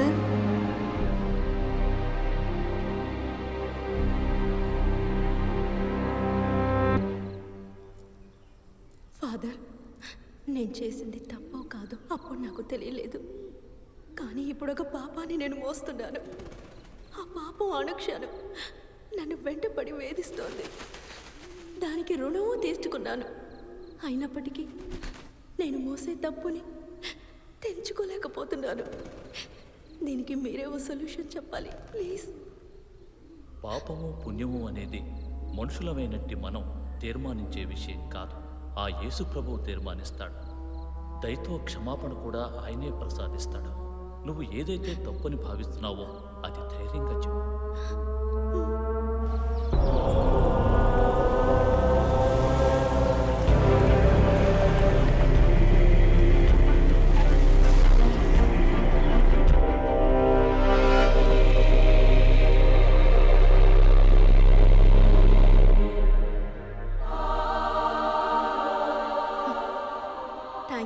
Father father నేను చేసింది తప్పో కాదు అప్పుడు నాకు తెలియలేదు. కానీ ఇప్పుడు ఒక పాపాన్ని నేను మోస్తున్నాను. ఆ పాపం అనుక్షణం నన్ను వెంటపడి వేధిస్తోంది. దానికి రుణము తీర్చుకున్నాను. అయినప్పటికీ నేను మోసే తప్పుని తెంచుకోలేకపోతున్నాను. దీనికి మీరే ఓ సొల్యూషన్ చెప్పాలి ప్లీజ్. పాపము పుణ్యము అనేది మనుషులమైనట్టి మనం తీర్మానించే విషయం కాదు. ఆ యేసు ప్రభువు తీర్మానిస్తాడు. దయతో క్షమాపణ కూడా ఆయనే ప్రసాదిస్తాడు. నువ్వు ఏదైతే తప్పుని భావిస్తున్నావో అది ధైర్యంగా చెప్పు.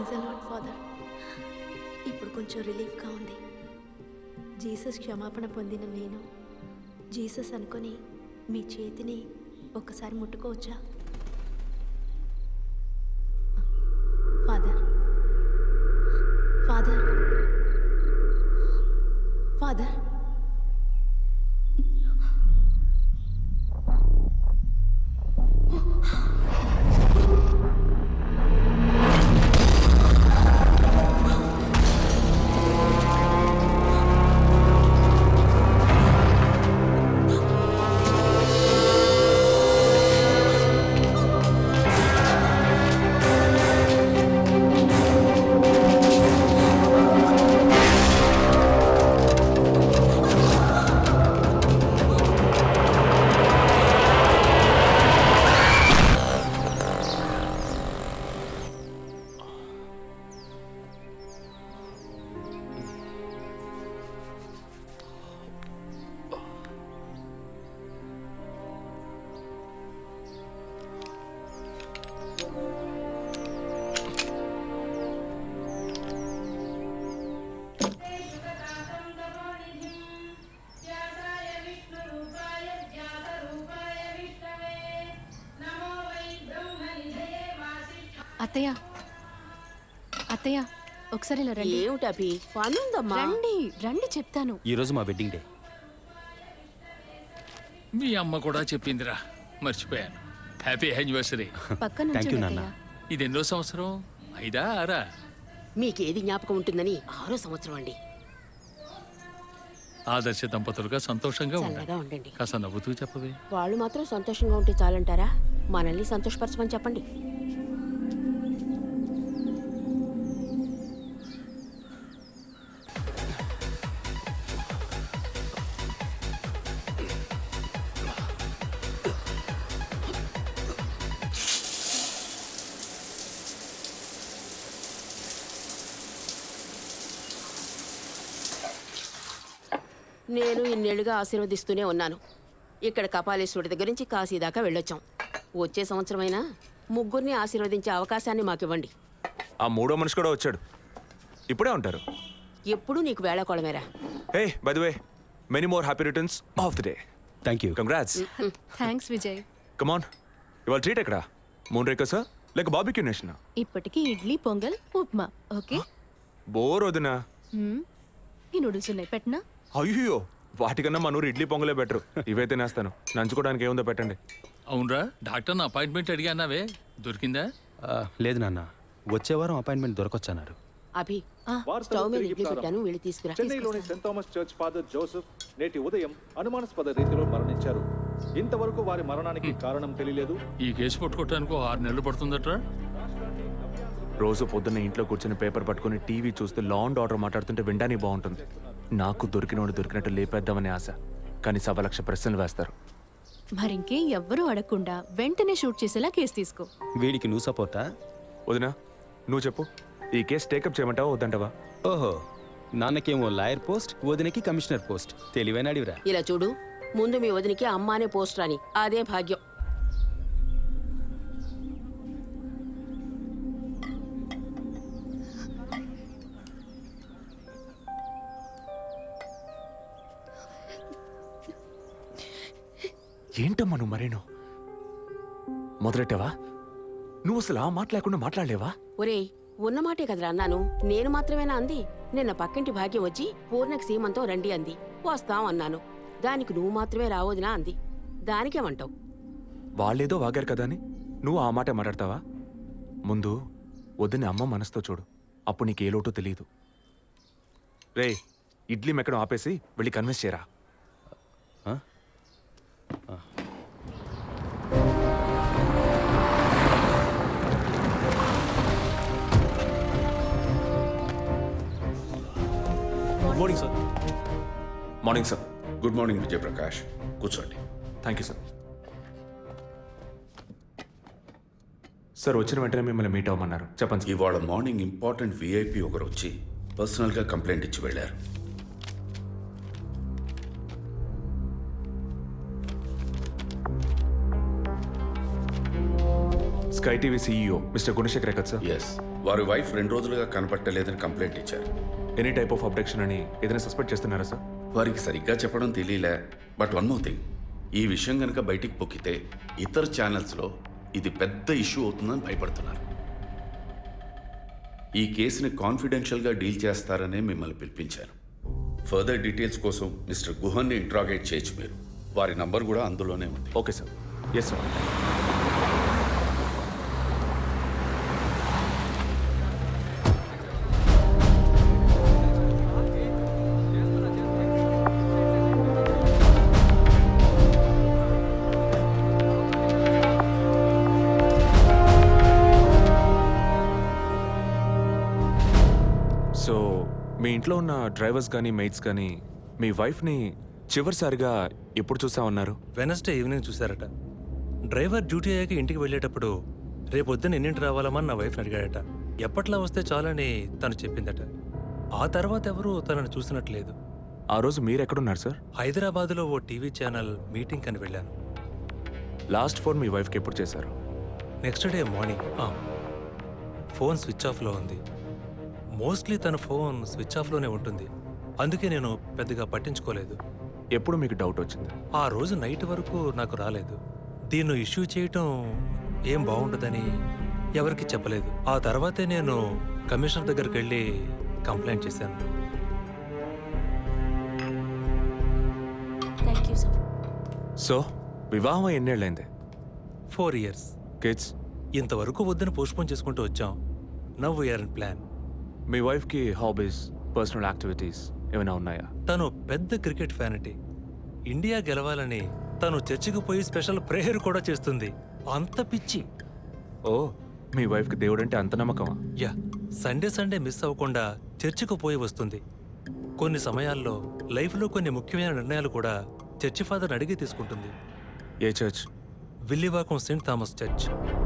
థ్యాంక్స్ అలాట్ ఫాదర్ ఇప్పుడు కొంచెం రిలీఫ్గా ఉంది. జీసస్ క్షమాపణ పొందిన నేను. జీసస్ అనుకొని మీ చేతిని ఒక్కసారి ముట్టుకోవచ్చా? అత్తయ్య. అత్తయ్య ఒకసారి ఇలా రండి. ఏమిటి అభి? పనుందమ్మా రండి రండి చెప్తాను. ఈరోజు మా వెడ్డింగ్ డే మీ అమ్మ కూడా చెప్పిందిరా. మర్చిపోయాను. హ్యాపీ యానివర్సరీ పక్కన Thank you, నుంచోండి నాన్న. అత్తయ్య. ఇది ఎన్నో సంవత్సరం? ఐదా ఆరా? మీకేది జ్ఞాపకం ఉంటుందని ఆరో సంవత్సరం అండి. ఆదర్శ దంపతులుగా సంతోషంగా చల్లగా ఉండండి. కాస్త నవ్వుతూ చెప్పవే. వాళ్ళు మాత్రం సంతోషంగా ఉంటే చాలంటారా? మనల్ని సంతోషపరచమని చెప్పండి. నేను ఇన్నేళ్ళుగా ఆశీర్వదిస్తూనే ఉన్నాను. ఇక్కడ కపాలేశ్వరుడి దగ్గర నుంచి కాశీ దాకా వెళ్ళొచ్చాం. వచ్చే సంవత్సరమైనా ముగ్గురిని ఆశీర్వదించే అవకాశాన్ని మాకివ్వండి. ఆ మూడో మనిషి కూడా వచ్చాడు. ఇప్పుడే ఉంటారు. ఎప్పుడూ నీకు వేళకోళమేరా? Hey by the way many more happy returns of the day thank you congrats thanks Vijay come on ఇవాళ ట్రీట్ ఎక్కడ? మూన్ రేకసా లేక బాబిక్యూ నేషన్ ఇప్పటికి ఇడ్లీ పొంగల్ ఉప్మా ఓకే? బోర్ వదినా. మ్మ్. ఈ నూడిల్స్ ఉన్నాయి పెట్టనా? అయ్యో వాటికన్నా మన ఊరు ఇడ్లీ పొంగలే బెటర్. ఇవైతే నేస్తాను నంచుకోవడానికి ఏముందో పెట్టండి. అవునరా డాక్టర్ అపాయింట్మెంట్ అడిగానావే దొరికిందా? ఆ, లేదు నాన్న. వచ్చే వారం అపాయింట్మెంట్ దొరకొచ్చన్నారు. అభి స్టవ్ మీద ఇడ్లీ పెట్టాను వెళ్ళి తీసుకురా. చెన్నైలోని Saint Thomas church father Joseph నేటి ఉదయం అనుమానాస్పద రీతిలో మరణించారు. ఇంతవరకు వారి మరణానికి కారణం తెలియలేదు. ఈ కేసు పట్టుకోవటానికి ఓ ఆరు నెలలు పడుతుందట్రా రోజు పొద్దున్న ఇంట్లో కూర్చొని పేపర్ పట్టుకొని టీవీ చూస్తూ లా అండ్ ఆర్డర్ మాట్లాడుతుంటే వినడానికి బాగుంటుంది. నాకు దొరికినోడు దొరికినట్టు లేపేద్దామని ఆశ. కానీ సవ లక్ష ప్రశ్నలు వేస్తారు. మరింకే ఎవ్వరూ అడగకుండా వెంటనే షూట్ చేసేలా కేసు తీసుకో. వీడికి నువ్వు సపోర్టా? వదినా నువ్వు చెప్పు. ఈ కేసు టేకప్ చేయమంటావా వద్దంటావా? ఓహో నాన్నకేమో లాయర్ పోస్ట్ వదినకి కమిషనర్ పోస్ట్. తెలివైన అడివిరా. ఇలా చూడు ముందు మీ వదినికి అమ్మ అనే పోస్ట్ రాని అదే భాగ్యం. ఏంటమ్మా నువ్వు మరేను? మొదలెట్టావా? నువ్వు అసలు ఆ మాట లేకుండా మాట్లాడలేవా? ఒరేయ్ ఉన్నమాటే కదరా అన్నాను. నేను మాత్రమేనా అంది? నిన్న పక్కింటి భాగ్యం వచ్చి పూర్ణకి సీమంతో రండి అంది. వస్తాం అన్నాను. దానికి నువ్వు మాత్రమే రావద్దునా అంది. దానికేమంటావు? వాళ్ళేదో వాగారు కదా అని. నువ్వు ఆ మాట మాట్లాడతావా? ముందు వద్దని అమ్మ మనసుతో చూడు. అప్పుడు నీకు ఏ లోటో తెలియదు. రే ఇడ్లీ మెక్కడం ఆపేసి వెళ్ళి కన్విన్స్ చేయరా? Morning sir morning sir good morning Vijayaprakash కూర్చోండి థ్యాంక్ యూ సార్ సార్ వచ్చిన వెంటనే మిమ్మల్ని మీట్ అవ్వమన్నారు. చెప్పండి సార్ ఇవాళ మార్నింగ్ ఇంపార్టెంట్ విఐపి ఒకరు వచ్చి పర్సనల్గా కంప్లైంట్ ఇచ్చి వెళ్ళారు. Sky TV CEO Mr Gunasekhar కదా సార్ ఎస్ వారి వైఫ్ రెండు రోజులుగా కనపట్టలేదని కంప్లైంట్ ఇచ్చారు. ఎనీ టైప్ ఆఫ్ అబ్డక్షన్ అని ఏదైనా సస్పెక్ట్ చేస్తున్నారా సార్ వారికి సరిగ్గా చెప్పడం తెలియలే. బట్ వన్ మోర్ థింగ్ ఈ విషయం కనుక బయటికి పొక్కితే ఇతర ఛానల్స్లో ఇది పెద్ద ఇష్యూ అవుతుందని భయపడుతున్నారు. ఈ కేసుని కాన్ఫిడెన్షియల్గా డీల్ చేస్తారనే మిమ్మల్ని పిలిపించాను. ఫర్దర్ డీటెయిల్స్ కోసం మిస్టర్ గుహన్ని ఇంట్రాగేట్ చేయొచ్చు మీరు. వారి నంబర్ కూడా అందులోనే ఉంది. ఓకే సార్ ఎస్ సార్ మీ ఇంట్లో ఉన్న డ్రైవర్స్ కానీ మెయిట్స్ కానీ మీ వైఫ్ని చివరిసారిగా ఎప్పుడు చూసా ఉన్నారు వెనస్డే ఈవినింగ్ చూశారట. డ్రైవర్ డ్యూటీ అయ్యాక ఇంటికి వెళ్ళేటప్పుడు రేపు పొద్దున్న ఎన్నింటి రావాలమని నా వైఫ్ని అడిగాడట. ఎప్పట్లా వస్తే చాలని తను చెప్పిందట. ఆ తర్వాత ఎవరూ తనను చూసినట్లేదు. ఆ రోజు మీరు ఎక్కడున్నారు సార్? హైదరాబాద్లో ఓ టీవీ ఛానల్ మీటింగ్ అని వెళ్ళాను. లాస్ట్ ఫోన్ మీ వైఫ్కి ఎప్పుడు చేశారు? Next day morning. Phone switch ఆఫ్లో ఉంది. మోస్ట్లీ తన ఫోన్ స్విచ్ ఆఫ్లోనే ఉంటుంది. అందుకే నేను పెద్దగా పట్టించుకోలేదు. ఎప్పుడు మీకు డౌట్ వచ్చింది? ఆ రోజు నైట్ వరకు నాకు రాలేదు. దీన్ని ఇష్యూ చేయటం ఏం బాగుండదని ఎవరికి చెప్పలేదు. ఆ తర్వాతే నేను కమిషనర్ దగ్గరికి వెళ్ళి కంప్లైంట్ చేశాను. సో వివాహం ఎన్నేళ్ళైంది? ఫోర్ ఇయర్స్ కిడ్స్ ఇంతవరకు వద్దని పోస్ట్పోన్ చేసుకుంటూ వచ్చాం. నవ్ ఇయర్ ప్లాన్ మీ వైఫ్కి హాబీస్ పర్సనల్ యాక్టివిటీస్ ఏమైనా ఉన్నాయా? తను పెద్ద క్రికెట్ ఫ్యానిటీ. ఇండియా గెలవాలని తను చర్చికి పోయి స్పెషల్ ప్రేయర్ కూడా చేస్తుంది. అంత పిచ్చి. ఓ మీ వైఫ్కి దేవుడు అంటే అంత నమ్మకమా? యా సండే సండే మిస్ అవ్వకుండా చర్చికి పోయి వస్తుంది. కొన్ని సమయాల్లో లైఫ్లో కొన్ని ముఖ్యమైన నిర్ణయాలు కూడా చర్చి ఫాదర్ అడిగి తీసుకుంటుంది. ఏ church? Villivakkam Saint Thomas church.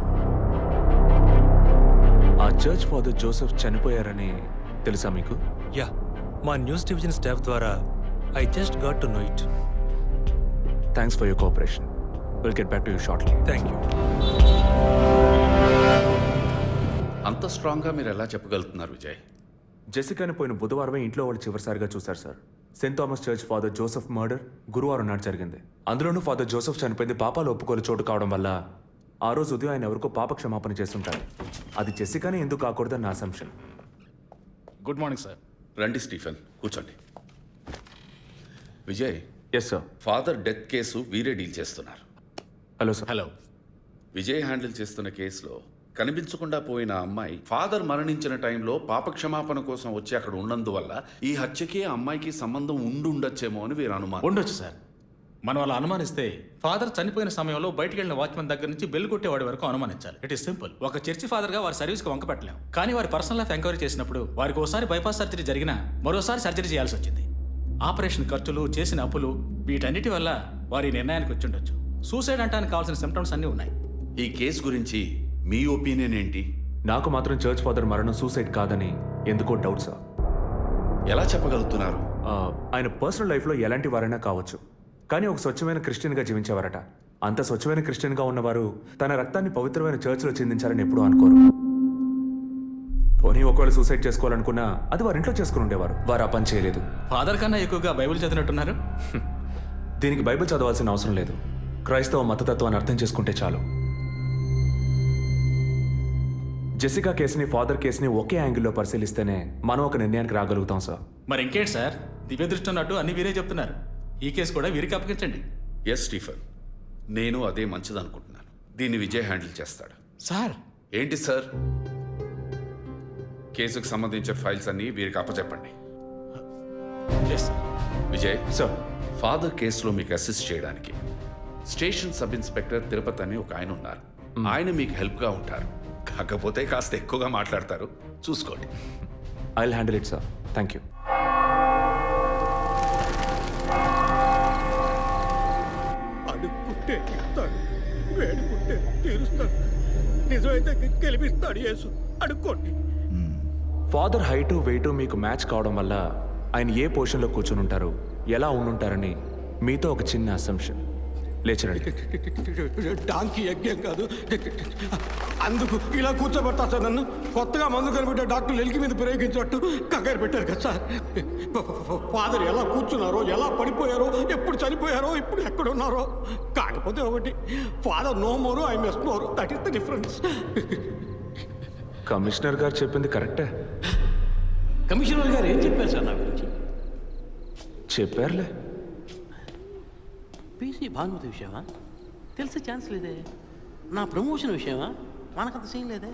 ఆ చర్చ్ ఫాదర్ జోసెఫ్ చనిపోయారని తెలుసా మీకు? యా మా న్యూస్ డివిజన్ స్టాఫ్ ద్వారా I just got to know it. Thanks for your cooperation will get back to you shortly thank you అంత స్ట్రాంగ్గా మీరు ఎలా చెప్పగలుగుతున్నారు విజయ్? జెసికాని పోయిన బుధవారమే ఇంట్లో వాళ్ళు చివరిసారిగా చూశారు sir. Saint Thomas church father Joseph murder గురువారం నాడు జరిగింది. అందులోనూ ఫాదర్ జోసెఫ్ చనిపోయింది పాపాలు ఒప్పుకోలు చోటు కావడం వల్ల ఆ రోజు ఉదయం ఆయన ఎవరికో పాప క్షమాపణ చేస్తుంటారు. అది జెసికానే ఎందుకు కాకూడదని నా అసంప్షన్ గుడ్ మార్నింగ్ సార్ రండి స్టీఫెన్. కూర్చోండి. Vijay yes sir father death case వీరే డీల్ చేస్తున్నారు. Hello sir hello Vijay handle చేస్తున్న కేసులో కనిపించకుండా పోయిన అమ్మాయి ఫాదర్ మరణించిన టైంలో పాప క్షమాపణ కోసం వచ్చి అక్కడ ఉన్నందువల్ల ఈ హత్యకి ఆ అమ్మాయికి సంబంధం ఉండి ఉండొచ్చేమో అని వీరు అనుమానం ఉండొచ్చు సార్ మనం అలా అనుమానిస్తే ఫాదర్ చనిపోయిన సమయంలో బయటికి వెళ్ళిన వాచ్మెన్ దగ్గర నుంచి బెల్ కొట్టేవాడి వరకు అనుమానించాలి. ఇట్ ఈస్ సింపుల్ ఒక చర్చి ఫాదర్గా వారి సర్వీస్కి వంక పెట్టలేం కానీ వారి పర్సనల్ లైఫ్ ఎంక్వైరీ చేసినప్పుడు వారికి ఒకసారి బైపాస్ సర్జరీ జరిగినా మరోసారి సర్జరీ చేయాల్సి వచ్చింది. ఆపరేషన్ ఖర్చులు చేసిన అప్పులు వీటన్నిటి వల్ల వారి నిర్ణయానికి వచ్చి ఉండొచ్చు. సూసైడ్ అంటానికి కావాల్సిన సిమ్టమ్స్ అన్నీ ఉన్నాయి. ఈ కేసు గురించి మీ ఒపీనియన్ ఏంటి? నాకు మాత్రం చర్చ్ ఫాదర్ మరణం సూసైడ్ కాదని ఎందుకో డౌట్ సార్. ఎలా చెప్పగలుగుతున్నారు? ఆయన పర్సనల్ లైఫ్లో ఎలాంటి వారైనా కావచ్చు. కానీ ఒక స్వచ్ఛమైన క్రిస్టియన్గా జీవించేవారట. అంత స్వచ్ఛమైన క్రిస్టియన్గా ఉన్నవారు తన రక్తాన్ని పవిత్రమైన చర్చ్లో చిందించాలని ఎప్పుడూ అనుకోరు. పోనీ ఒకవేళ సూసైడ్ చేసుకోవాలనుకున్నా అది వారి ఇంట్లో చేసుకుని ఉండేవారు. వారు ఆ పని చేయలేదు. ఫాదర్ కన్నా ఎక్కువగా బైబిల్ చదివినట్టున్నారు? దీనికి బైబిల్ చదవాల్సిన అవసరం లేదు. క్రైస్తవ మతతత్వాన్ని అర్థం చేసుకుంటే చాలు. జెసికా కేసుని ఫాదర్ కేసుని ఒకే యాంగిల్లో పరిశీలిస్తేనే మనం ఒక నిర్ణయానికి రాగలుగుతాం సార్. మరి ఇంకేంటి సార్? దివ్య దృష్టి ఉన్నట్టు అన్ని వీరే చెప్తున్నారు. ఈ కేసు కూడా వీరికి అప్పగించండి. ఎస్ స్టీఫెన్ నేను అదే మంచిదనుకుంటున్నాను. దీన్ని విజయ్ హ్యాండిల్ చేస్తాడు. సార్! ఏంటి సార్? కేసుకు సంబంధించిన ఫైల్స్ అన్ని వీరికి అప్పచెప్పండి. Yes sir Vijay? Sir father కేసులో మీకు అసిస్ట్ చేయడానికి స్టేషన్ సబ్ ఇన్స్పెక్టర్ తిరుపతి అని ఒక ఆయన ఉన్నారు. ఆయన మీకు హెల్ప్గా ఉంటారు. కాకపోతే కాస్త ఎక్కువగా మాట్లాడతారు. చూసుకోండి. I handle it sir thank you అడుక్కుంటే ఇస్తాడు. వేడుకుంటే తీరుస్తాడు. నిజమైతే గెలిపిస్తాడు యేసు. అనుకోండి ఫాదర్ హైటు వెయిటు మీకు మ్యాచ్ కావడం వల్ల ఆయన ఏ పొజిషన్లో కూర్చుని ఉంటారు ఎలా ఉండుంటారని మీతో ఒక చిన్న అసంప్షన్. లేచరండి డాంకీ యజ్ఞం కాదు. అందుకు ఇలా కూర్చోబెడతా సార్ నన్ను. కొత్తగా మందు కనిపెట్టే డాక్టర్లు ఎలికి మీద ప్రయోగించినట్టు కంగారు పెట్టారు కదా సార్. ఫాదర్ ఎలా కూర్చున్నారో ఎలా పడిపోయారో ఎప్పుడు చనిపోయారో ఇప్పుడు ఎక్కడున్నారో కాకపోతే ఒకటి father no more I miss more. That is the difference commissioner గారు చెప్పింది కరెక్టే. కమిషనర్ గారు ఏం చెప్పారు సార్ నా గురించి? చెప్పారులే. పీసీ భానుమతి విషయమా? తెలిసే ఛాన్స్ లేదే. నా ప్రమోషన్ విషయమా? మనకంత సీన్ లేదే.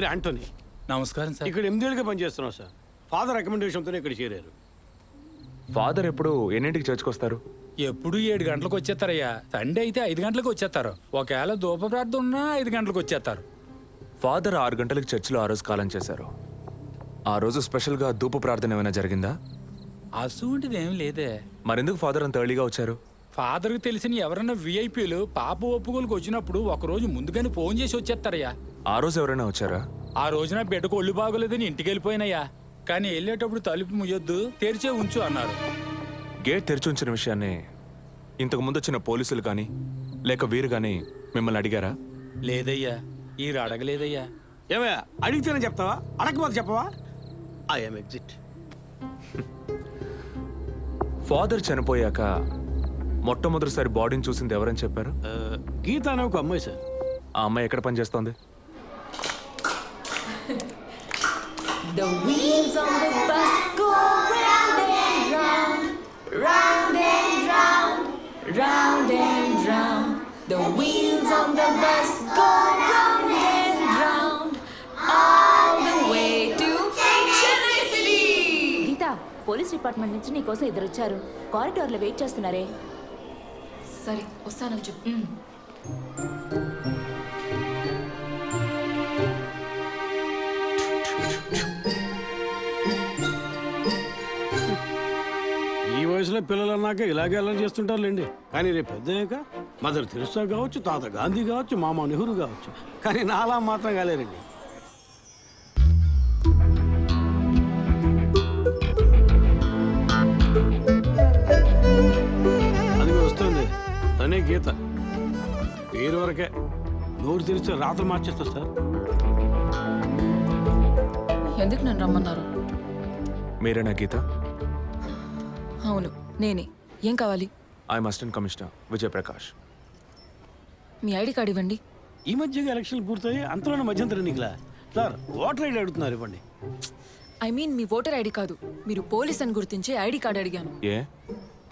పేరు యాంటోనీ నమస్కారం సార్. ఇక్కడ ఎనిమిదేళ్ళుగా పనిచేస్తున్నాం సార్. ఫాదర్ రికమెండేషన్తోనే ఇక్కడ చేరారు. ఫాదర్ ఎప్పుడు ఎన్నింటికి చర్చ్కి వస్తారు ఎప్పుడు ఏడు గంటలకు వచ్చేస్తారయ్యా. సండే అయితే ఐదు గంటలకు వచ్చేస్తారు. ఒకవేళ ధూప ప్రార్థన ఉన్నా ఐదు గంటలకు వచ్చేస్తారు. ఫాదర్ ఆరు గంటలకు చర్చిలో ఆ రోజు కాలం చేశారు. ఆ రోజు స్పెషల్గా ధూప ప్రార్థన ఏమైనా జరిగిందా? అసువంటిది ఏం లేదే. మరెందుకు ఫాదర్ అంత ఎర్లీగా వచ్చారు? ఫాదర్కి తెలిసిన ఎవరైనా విఐపీలు పాప ఒప్పుకోలకు వచ్చినప్పుడు ఒక రోజు ముందుగానే ఫోన్ చేసి వచ్చేస్తారయ్యా. ఆ రోజు ఎవరైనా వచ్చారా? ఆ రోజున బిడ్డకు ఒళ్ళు బాగోలేదని ఇంటికి వెళ్ళిపోయినయ్యా. కానీ వెళ్ళేటప్పుడు తలుపు ముయ్యొద్దు తెరిచే ఉంచు అన్నారు. గేట్ తెరిచి ఉంచిన విషయాన్ని ఇంతకు ముందు వచ్చిన పోలీసులు కానీ లేక వీరు కానీ మిమ్మల్ని అడిగారా? లేదయ్యా ఈ అడగలేదయ్యా. ఏమయ్యా అడిగితేనే చెప్తావా? అడగకపోతే చెప్పవా? ఐఎమ్ ఎగ్జిట్ ఫాదర్ చనిపోయాక మొట్టమొదటిసారి బాడీని చూసింది ఎవరని చెప్పారు? గీత అనే ఒక అమ్మాయి సార్ ఆ అమ్మాయి ఎక్కడ పనిచేస్తోంది? The wheels on the bus go round and round, round and round, round and round. The wheels on the bus go round and round, all the way to Chennai City. Geetha police department నుంచి నీకోసం ఇద్దరు వచ్చారు కారిడార్లో wait చేస్తున్నారే సరే వస్తానని చెప్పు వయసులో పిల్లలు అన్నాక ఇలాగే అల్లరి చేస్తుంటారులేండి. కానీ రేపు పెద్దయ్యాక మదర్ తెరిసా కావచ్చు తాత గాంధీ కావచ్చు మామ నెహ్రూ కావచ్చు. కానీ నాలా మాత్రం కాలేరండి. అది వస్తుంది. తనే గీత. పేరు వరకే. నోరు తెరిస్తే రాత్రి మార్చేస్తా సార్. ఎందుకు నన్ను రమ్మన్నారు? మీరేనా గీత? అవును. నేనే. ఏం కావాలి? I'm assistant commissioner Vijayaprakash. Me ID card ఇవ్వండి. ఈ మధ్యగా ఎలక్షన్లు పూర్తయి అంతలోనే మధ్యంతర ఎన్నికలా సార్ ఓటర్ ఐడి అడుగుతున్నారు ఇవ్వండి. ఐ మీన్ మీ ఓటర్ ఐడి కాదు మీరు పోలీస్ అని గుర్తించే ఐడి కార్డు అడిగాను. ఏ?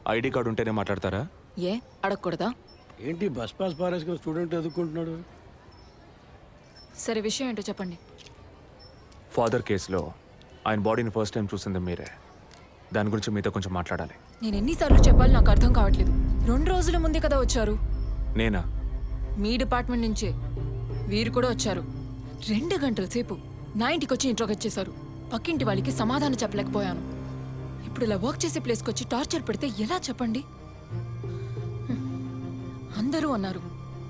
ఐడి కార్డు ఉంటేనే మాట్లాడతారా? ఏ? అడగకూడదా? ఏంటి బస్ పాస్ పారేసుకుని స్టూడెంట్ ఎదుర్కొంటున్నాడు? సరే విషయం ఏంటో చెప్పండి. ఫాదర్ కేసులో ఆయన బాడీని ఫస్ట్ టైం చూసింది మీరే. దాని గురించి మీతో కొంచెం మాట్లాడాలి. నేను ఎన్నిసార్లు చెప్పాలి నాకు అర్థం కావట్లేదు. రెండు రోజుల ముందే కదా వచ్చారు? నేనా? మీ డిపార్ట్మెంట్ నుంచే. వీరు కూడా వచ్చారు. రెండు గంటల సేపు నా ఇంటికి వచ్చి ఇంట్రోగేట్ చేశారు పక్కింటి వాళ్ళకి సమాధానం చెప్పలేకపోయాను. ఇప్పుడు ఇలా వర్క్ చేసే ప్లేస్కి వచ్చి టార్చర్ పెడితే ఎలా చెప్పండి. అందరూ అన్నారు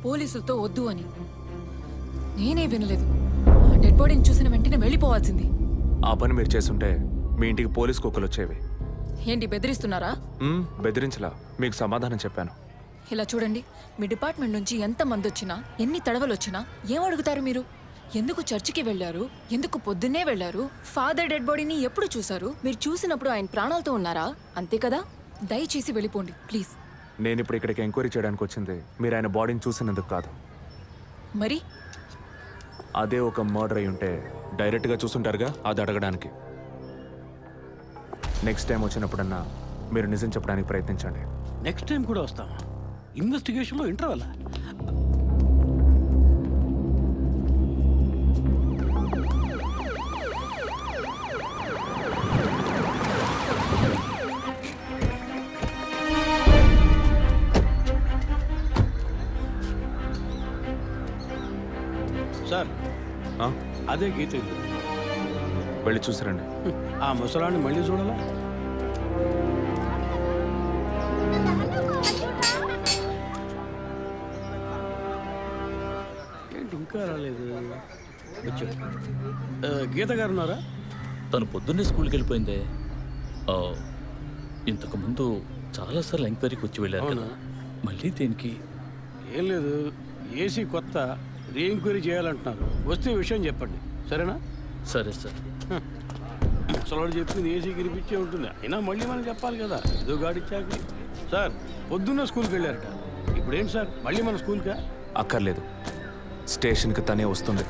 పోలీసులతో వద్దు అని. నేనే వినలేదు. ఆ డెడ్ బాడీని చూసిన వెంటనే వెళ్ళిపోవాల్సింది. ఆ పని మీరు చేస్తుంటే మీ ఇంటికి పోలీస్ కుక్కలు వచ్చేవి. ఏంటి బెదిరిస్తున్నారా? మ్మ్, బెదిరించలా. మీకు సమాధానం చెప్పాను. ఇలా చూడండి మీ డిపార్ట్మెంట్ నుంచి ఎంత మంది వచ్చినా ఎన్ని తడవలు వచ్చినా ఏం అడుగుతారు మీరు? ఎందుకు చర్చికి వెళ్ళారు? ఎందుకు పొద్దున్నే వెళ్ళారు? ఫాదర్ డెడ్ బాడీని ఎప్పుడు చూశారు? మీరు చూసినప్పుడు ఆయన ప్రాణాలతో ఉన్నారా? అంతే కదా? దయచేసి వెళ్ళిపోండి ప్లీజ్. నేను ఇప్పుడు ఇక్కడికి ఎంక్వైరీ చేయడానికి వచ్చింది. మీరు ఆయన బాడీని చూసినందుకు కాదు. మరి? అదే ఒక మర్డర్ అయి ఉంటే డైరెక్ట్గా చూసుంటారుగా? అది అడగడానికి. నెక్స్ట్ టైం వచ్చినప్పుడన్నా మీరు నిజం చెప్పడానికి ప్రయత్నించండి నెక్స్ట్ టైం కూడా వస్తాం ఇన్వెస్టిగేషన్లో ఇంటర్వల్ సార్? అదే గీత ఇల్లు. వెళ్ళి చూసిరండి. ఆ ముసలాన్ని మళ్ళీ చూడాలా? ఏంటి ఇంకా రాలేదు? గీత గారు ఉన్నారా? తను పొద్దున్నే స్కూల్కి వెళ్ళిపోయిందే. ఆ, ఇంతకు ముందు చాలాసార్లు ఎంక్వైరీకి వచ్చి వెళ్ళారు కదా. మళ్ళీ దేనికి? ఏం లేదు. ఏసీ కొత్త రీ ఎంక్వైరీ చేయాలంటున్నారు. వస్తే విషయం చెప్పండి. సరేనా? సరే సార్. ముసలాడు చెప్పింది ఏసీ గిరిపించే ఉంటుంది. అయినా మళ్ళీ మనం చెప్పాలి కదా. ఏదో గాడిచ్చాక సార్ పొద్దున్న స్కూల్కి వెళ్ళారట. ఇప్పుడు ఏంటి సార్? మళ్ళీ మన స్కూల్కా? అక్కర్లేదు. స్టేషన్కి తనే వస్తుంది.